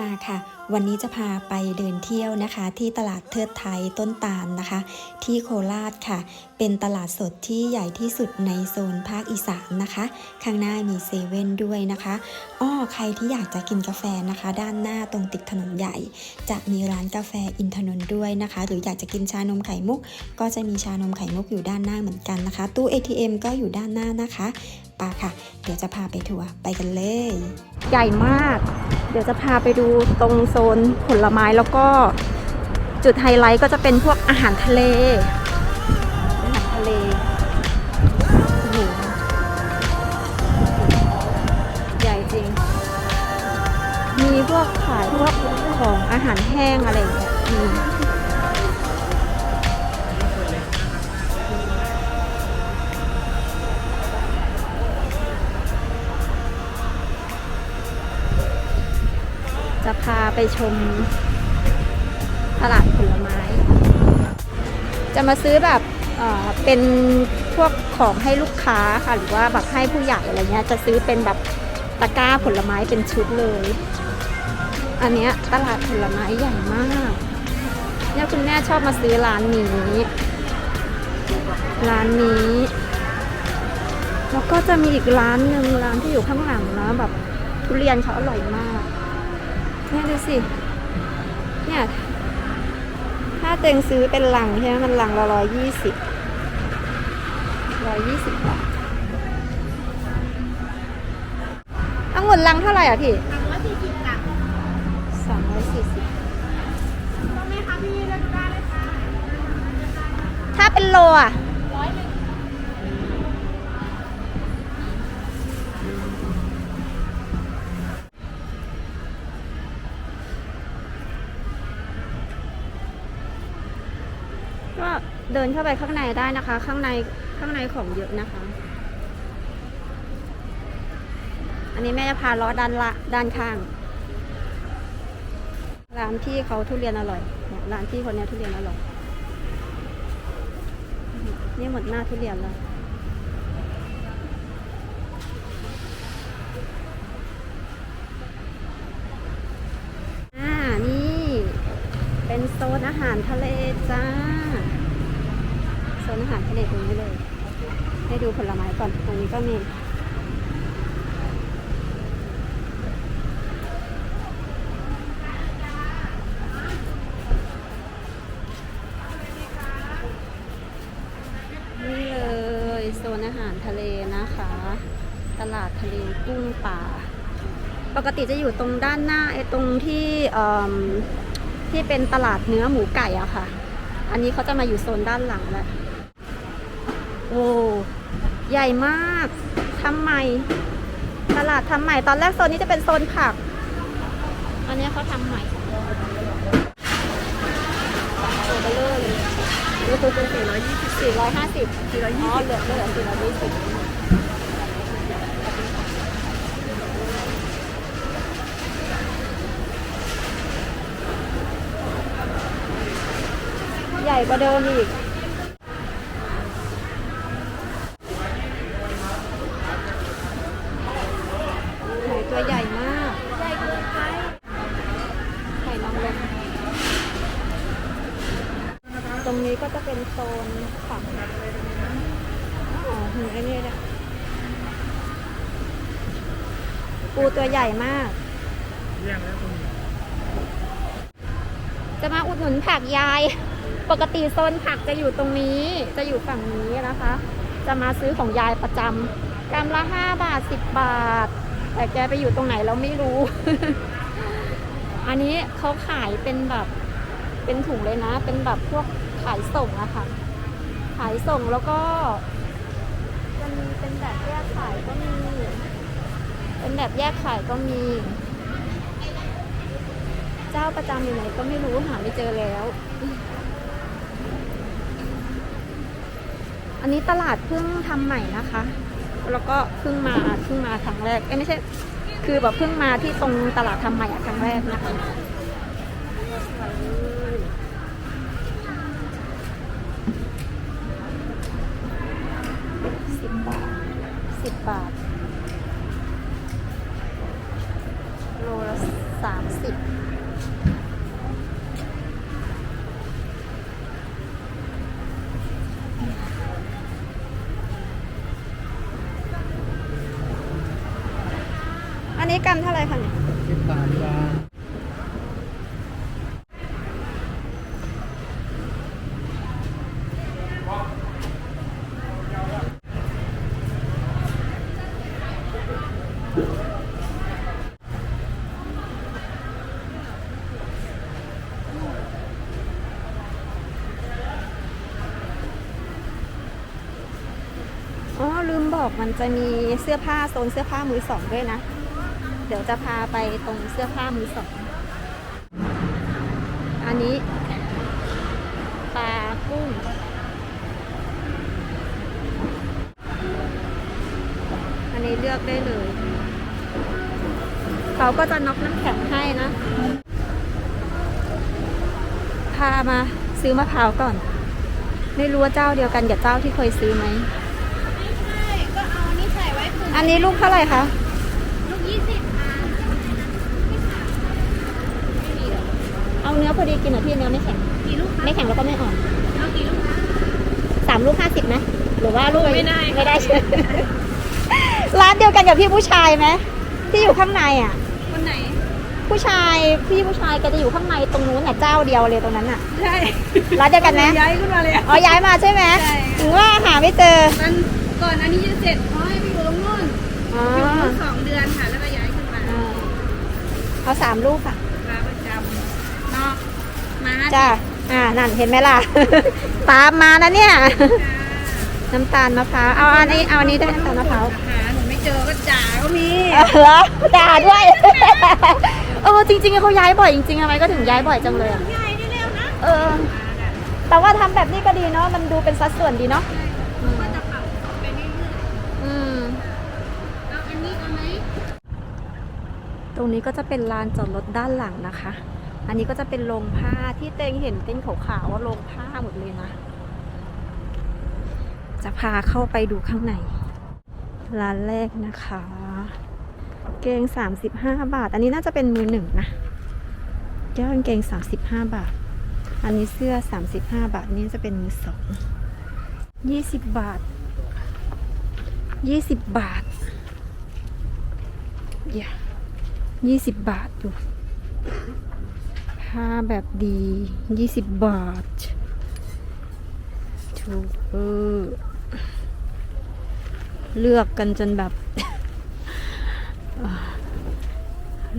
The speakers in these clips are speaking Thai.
มาค่ะ วันนี้จะพาไปเดินเที่ยวนะคะ ที่ตลาดเทิดไทยต้นตาลนะคะ ที่โคราชค่ะ เป็นตลาดสดที่ใหญ่ที่สุดในโซนภาคอีสานนะคะ ข้างหน้ามีเซเว่นด้วยนะคะอ้อใครที่อยากจะกินกาแฟนะคะ ด้านหน้าตรงติดถนนใหญ่ จะมีร้านกาแฟอินทนนท์ด้วยนะคะ หรืออยากจะกินชานมไข่มุก ก็จะมีชานมไข่มุกอยู่ด้านหน้าเหมือนกันนะคะ ตู้ ATM ก็อยู่ด้านหน้านะคะปาค่ะ เดี๋ยวจะพาไปทัวร์ไปกันเลย ใหญ่มาก เดี๋ยวจะพาไปดูตรงโซนผลไม้แล้วก็จุดไฮไลท์ก็จะเป็นพวกอาหารทะเล พวกขายพวกของอาหารแห้งอะไรอย่างเงี้ยจะพาไปชมตลาดผลไม้ จะมาซื้อแบบเเป็นพวกของให้ลูกค้าค่ะ หรือว่าแบบให้ผู้ใหญ่อะไรเงี้ย จะซื้อเป็นแบบตะกร้าผลไม้เป็นชุดเลย อันเนี้ยตลาดผลไม้ใหญ่มาก เนี่ยคุณแม่ชอบมาซื้อร้านนี้ ร้านนี้ แล้วก็จะมีอีกร้านหนึ่งร้านที่อยู่ข้างหลังนะแบบทุเรียนเขาอร่อยมาก เนี่ยดูสิ เนี่ย ถ้าเต็งซื้อเป็นหลังใช่ไหมมันหลังละร้อยยี่สิบร้อยยี่สิบบาทองุ่นลังเท่าไหร่อะพี่ เป็นโลอะก็เดินเข้าไปข้างในได้นะคะ ข้างในข้างในของเยอะนะคะ อันนี้แม่จะพาล้อด้านละด้านข้าง ร้านพี่เขาทุเรียนอร่อย ร้านพี่คนนี้ทุเรียนอร่อย นี่หมดหน้าทุเรียนแล้วอ่านี่เป็นโซนอาหารทะเลจ้า โซนอาหารทะเลตรงนี้เลย ให้ดูผลไม้ก่อนตรงนี้ก็มี นี่เลยโซนอาหารทะเลนะคะ ต ลาดทะเลกุ้งป่า ปกติจะอยู่ตรงด้านหน้าไอ้ตรงที่เอิ่มที่เป็นตลาดเนื้อหมูไก่อะค่ะ อันนี้เขาจะมาอยู่โซนด้านหลังแล้วโอ้ใหญ่มากทำใหม่ ตลาดทำใหม่ ตอนแรกโซนนี้จะเป็นโซนผัก อันนี้เขาทำใหม่โอ้เบลอเลยสี่ร้อยยี่สิบสี่ร้อยห้าสิบสี่ร้อยยี่สิบอ๋อเหลือเหลือสี่ร้อยยี่สิบให ญ่กว่าเดิมอีกหอยตัวใหญ่มาก ใหญ่เกินไปไข่นางรมตรงนี้ก็จะเป็นโซนฝั่งอ๋อหือไอ้นี่เนี่ยปูตัวใหญ่มาก จะมาอุดหนุนผักยาย ปกติโซนผักจะอยู่ตรงนี้ จะอยู่ฝั่งนี้นะคะ จะมาซื้อของยายประจำกรัมละห้าบาทสิบบาท แต่แกไปอยู่ตรงไหนเราไม่รู้ อันนี้เขาขายเป็นแบบเป็นถุงเลยนะ เป็นแบบพวกขายส่งอะค่ะ ขายส่งแล้วก็จะมีเป็นแบบแยกขายก็มี เป็นแบบแยกขายก็มี เจ้าประจำอยู่ไหนก็ไม่รู้หาไม่เจอแล้ว อันนี้ตลาดเพิ่งทำใหม่นะคะ แล้วก็เพิ่งมาเพิ่งมาครั้งแรกเอ้ไม่ใช่ คือแบบเพิ่งมาที่ตรงตลาดทำใหม่ครั้งแรกนะคะสิบบาทสิบบาท โลละสามสิบ อันนี้กรัมเท่าไหร่คะเนี่ย สิบบาทจ้า อ๋อ ลื มันจะมีเสื้อผ้าโซนเสื้อผ้ามือสองด้วยนะ เดี๋ยวจะพาไปตรงเสื้อผ้ามือสอง อันนี้ปลากุ้งอันนี้เลือกได้เลย เขาก็จะน็อกน้ำแข็งให้นะ พามาซื้อมะพร้าวก่อน ไม่รู้ว่าเจ้าเดียวกันกับเจ้าที่เคยซื้อไหม ใช่ก็เอาอันนี้ใส่ไว้ผื นอันนี้ลูกเท่าไหร่คะ ลูกยี่สิบค่ะเอาเนื้อพอดีกินเหรอพี่เนื้อไม่แข็ง กี่ลูกคะไม่แข็งแล้วก็ไม่อ่อน เอากี่ลูกคะสามลูกห้าสิบไหมหรือว่าลูกไม่ได้ไม่ได้ใช่ไหมร้านเดียวกันกับพี่ผู้ชายไหมที่อยู่ข้างในอะ คนไหน ผู้ชายพี่ผู้ชายแก็จะอยู่ข้างในตรงนู้นน่ะเจ้าเดียวเลยตรงนั้นอะ ใช่ ร้านเดียวกันไหมย้ายขึ้นมาเลยอ๋อย้ายมาใช่ไหมใช่ถึงว่าหาไม่เจอมันก่อนอันนี้จะเสร็จ เอาสามลูกค่ะร้านประจำเนาะมาจ้าอ่านั่นเห็นไหมล่ะ ตามมานะเนี่ยจ้าน้ำตาลมะพร้าวเอาอันนี้เอาอันนี้ด้วยน้ำตาลมะพร้าวหาหนูไม่เจอก็จ่าก็มีเหรอด่าด้วยเออจริงๆเขาย้ายบ่อยจริงๆทำไมก็ถึงย้ายบ่อยจังเลยอะย้ายได้เร็วนะเออ แต่ว่าทำแบบนี้ก็ดีเนาะมันดูเป็นสัดส่วนดีเนาะก็จะปรับไปเรื่อยอืมๆเอาอันนี้เอาไหม ตรงนี้ก็จะเป็นลานจอดรถด้านหลังนะคะ อันนี้ก็จะเป็นโรงผ้าที่เต็งเห็นเป็นขาวๆว่าโรงผ้าหมดเลยนะ จะพาเข้าไปดูข้างในร้านแรกนะคะ เกง 35 บาท อันนี้น่าจะเป็นมือหนึ่งนะแก้วกาเกง 35 บาท อันนี้เสื้อ 35 บาท นี่จะเป็นมือสอง20 บาท 20 บาทอ ยี่สิบบาทดูผ้าแบบดียี่สิบบาทถูกเออเลือกกันจนแบบ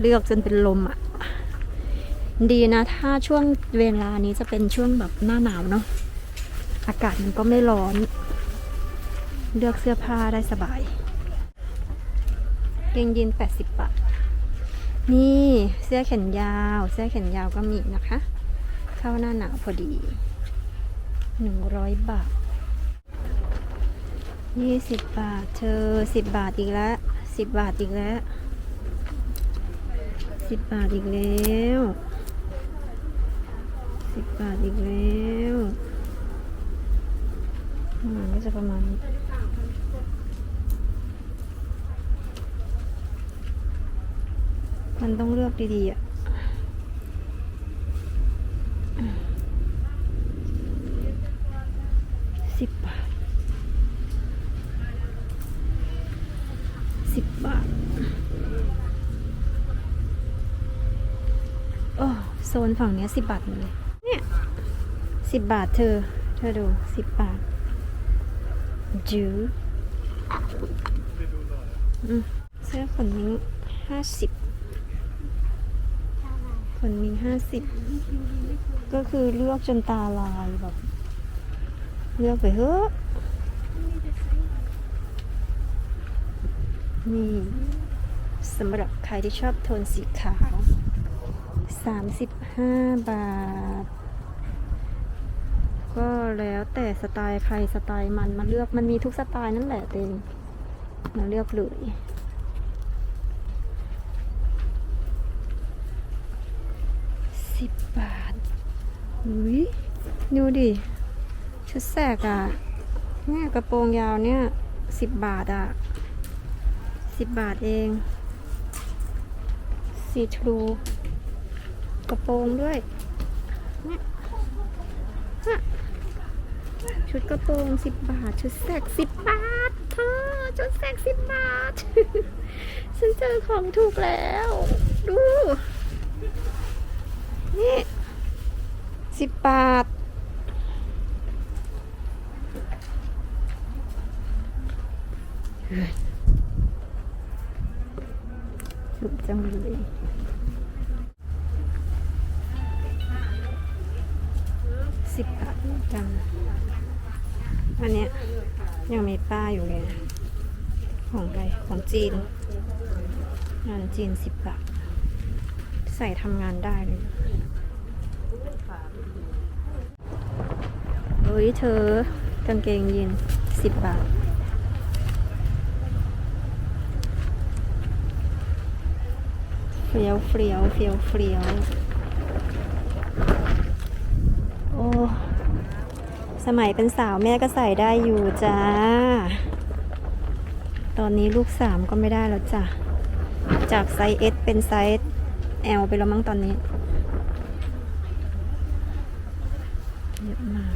เลือกจนเป็นลมอะ ดีนะ ถ้าช่วงเวลานี้จะเป็นช่วงแบบหน้าหนาวเนาะอากาศมันก็ไม่ร้อน เลือกเสื้อผ้าได้สบาย เกงยีน80 บาท นี่เสื้อแขนยาว เสื้อแขนยาวก็มีนะคะ เข้าหน้าหนาวพอดีหนึ่งร้อยบาทยี่สิบบาท เธอสิบบาทอีกแล้วสิบบาทอีกแล้วสิบบาทอีกแล้วสิบบาทอีกแล้วอืมก็จะประมาณนี้ มันต้องเลือกดีๆอะสิบบาทสิบบาท โอ้โซนฝั่งเนี้ยสิบบาทหมดเลย เนี่ยสิบบาทเธอ เธอดูสิบบาทจื้ออืมเสื้อขนนี้ห้าสิบ คนมีห้าสิบก็คือเลือกจนตาลายแบบ เลือกไปเถอะนี่สำหรับใครที่ชอบโทนสีขาว 35 บาท ก็แล้วแต่สไตล์ใครสไตล์มันมาเลือกมันมีทุกสไตล์นั่นแหละเต็งมาเลือกเลยิบบาทอุ้ยดูดิ ชุดแสกอะ่ะเนี่ยกระโปรงยาวเนี่ยสิบบาทอะ่ะสิบบาทเอง สีทรู กระโปรงด้วยเนี่ยชุดกระโปรงสิบบาท ชุดแสกสิบบาทเธอชุดแสกสิบบาท ฉันเจอของถูกแล้ว ดู นี่สิบบาทถูกจังเลยสิบบาทเหมือนกันอันเนี้ยยังมีป้าอยู่เลยของอะไรของจีน งานจีนสิบบาท ใส่ทำงานได้เลย เฮ้ยเธอกางเกงยีนสิบบาท เฟี้ยวเฟี้ยวเฟี้ยวเฟี้ยวโอ้ สมัยเป็นสาวแม่ก็ใส่ได้อยู่จ้า ตอนนี้ลูกสามก็ไม่ได้แล้วจ้ะ จากไซส์ S เป็นไซส์ L ไปแล้วมั้งตอนนี้ เยอะมาก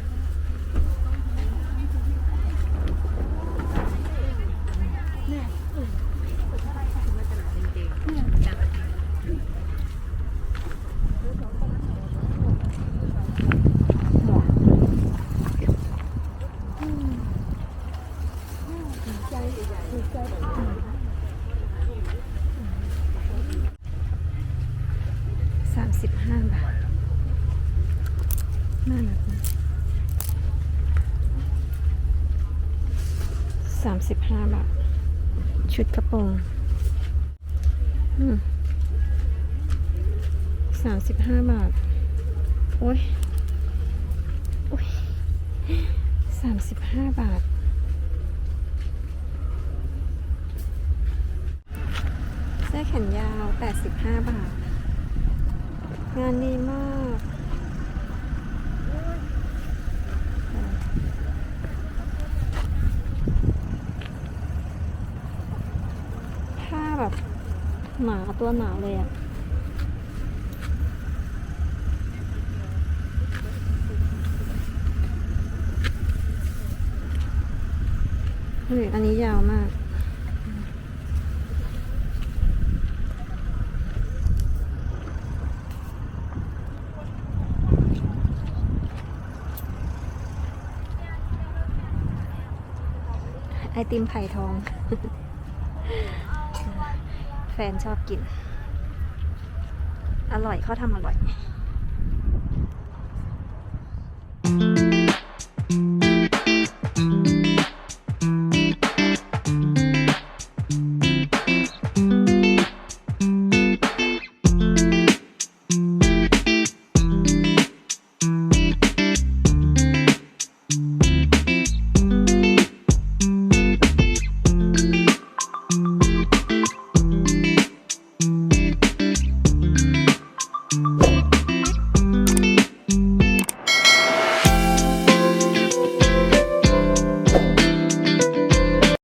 หมวกสามสิบห้าบาทน่ารักนะสามสิบห้าบาท ชุดกระโปรงสามสิบห้าบาท โอ้ย โอ้ยสามสิบห้าบาท เสื้อแขนยาวแปดสิบห้าบาท งานดีมาก ผ้าแบบ หนาตัวหนาเลยอะเฮ้ยอันนี้ยาวมากไอติมไผ่ทอง ฟนชอบกิน อร่อยเขาทำอร่อย